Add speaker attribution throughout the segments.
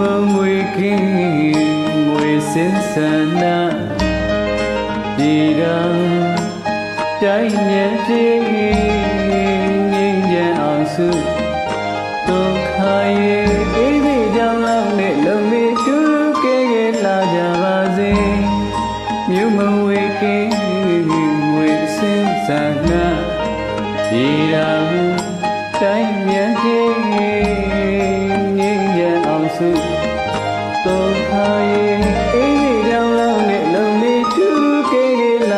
Speaker 1: မြူမငွေကင်းငွေစင်စနာဒီရာတိုင်းမြဲပြေငြိမ်းချမ်းအောင်စုဒုက္ခရဲ့အေးစိကြောင့်လောက်နဲ့လုံမေတူကဲကဲလာကြပါစေမြူမငွေကင်းငွေစင်စနာဒီရာတိုင်းမြဲပြေငြိ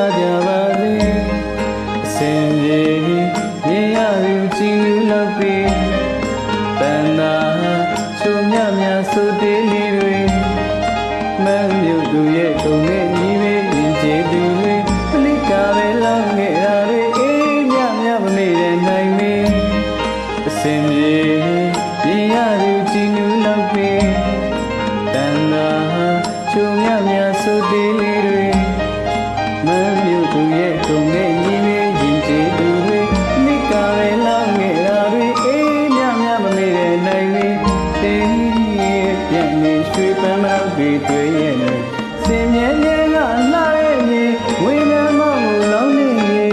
Speaker 1: ကဲလာကြပါစေအစင်ပြေမြင်ရသူကြည်လူလောက်ပြီးတန်တာချုံမြမြဆိုတေးလေးတွေမန်းမြုပ်သူရဲ့တုံနဲ့ညီမေးရင်ကျေသူတွေပလိကာပဲလောက်ခဲ့တာတွေအေးမြမြမမေ့တဲ့နိုင်မေးအစင်ပြေ မ်းမြုပ်သူရဲ့တုံနဲ့ညီလေးရင်ကျေးသူတွေမိကပဲလောင်းငယ်တာတွေအေးမြမြမမေ့တဲ့နိုင်လေးတေးပြန်နေရွှေပန်းမလောက်တွေတွေ့ရဲ့နေစင်မြဲမြဲကလာရဲ့မြေဝိညာဉ်မောင်းကိုလောင်းနေ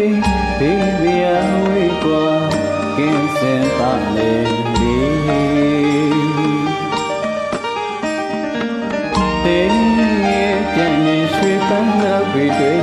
Speaker 1: ဘေးပြာဝေးကွာကင်းစင်ပါလေဒီတင်းရဲ့ပြန်နေရွှေပန်းနောက်တွေတွေ့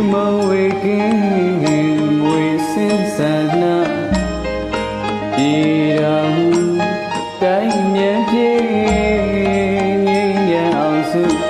Speaker 1: မြူမဝေကင်းငွေစင်စနာဒီရာဟုတိုင်းမြဲပြေငြိမ်းချမ်းအောင်စု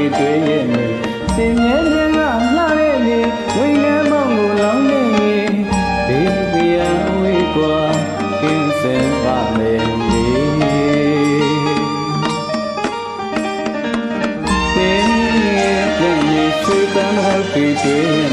Speaker 1: တွေတွေ့ရဲ့နေစင်မြဲခြင်းကလှတဲ့နေဝိညာဉ်မောင်းကိုလောင်းနေနေဘေးပြာဝေးကွာကင်းစင်ပါမယ်နေသင်ရဲ့ကံမြေချွေးတမ်းဟုတ်ပြီတွေ့